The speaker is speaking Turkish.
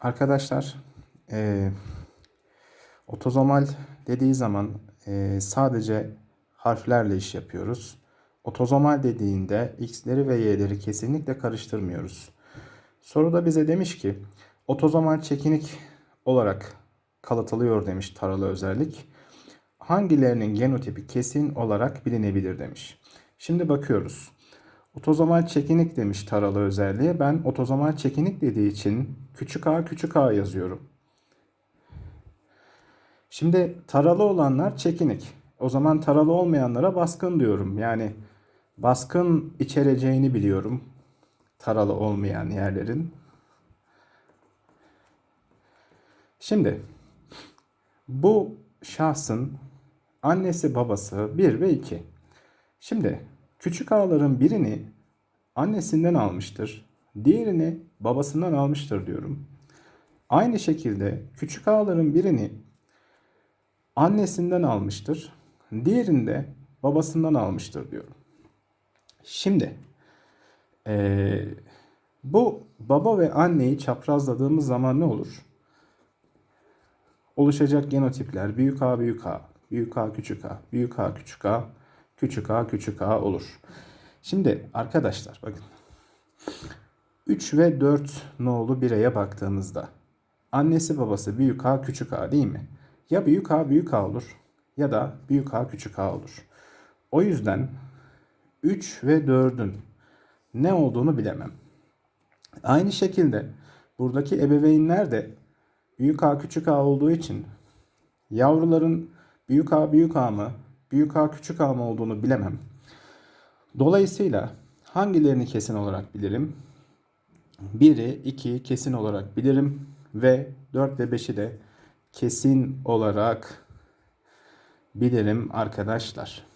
Arkadaşlar eee otozomal dediği zaman eee, sadece harflerle iş yapıyoruz. Otozomal dediğinde x'leri ve y'leri kesinlikle karıştırmıyoruz. Soruda bize demiş ki otozomal çekinik olarak kalıtılıyor demiş taralı özellik. Hangilerinin genotipi kesin olarak bilinebilir demiş. Şimdi bakıyoruz. Otozomal çekinik demiş taralı özelliğe. Ben otozomal çekinik dediği için küçük a küçük a yazıyorum. Şimdi taralı olanlar çekinik. O zaman taralı olmayanlara baskın diyorum. Yani baskın içereceğini biliyorum. Taralı olmayan yerlerin. Şimdi bu şahsın annesi babası 1 ve 2. Şimdi küçük ağların birini annesinden almıştır. Diğerini babasından almıştır diyorum. Aynı şekilde küçük ağların birini annesinden almıştır. Diğerini de babasından almıştır diyorum. Şimdi eee, bu baba ve anneyi çaprazladığımız zaman ne olur? Oluşacak genotipler büyük A büyük A, büyük A küçük A, büyük A küçük A, küçük A küçük A olur. Şimdi arkadaşlar bakın 3 ve 4 nolu bireye baktığımızda annesi babası büyük A küçük A değil mi? Ya büyük A büyük A olur ya da büyük A küçük A olur. O yüzden 3 ve 4'ün ne olduğunu bilemem. Aynı şekilde buradaki ebeveynler de büyük A küçük A olduğu için yavruların büyük A büyük A mı, büyük A küçük A mı olduğunu bilemem. Dolayısıyla hangilerini kesin olarak bilirim? 1'i 2'yi kesin olarak bilirim ve 4 ve 5'i de kesin olarak bilirim arkadaşlar.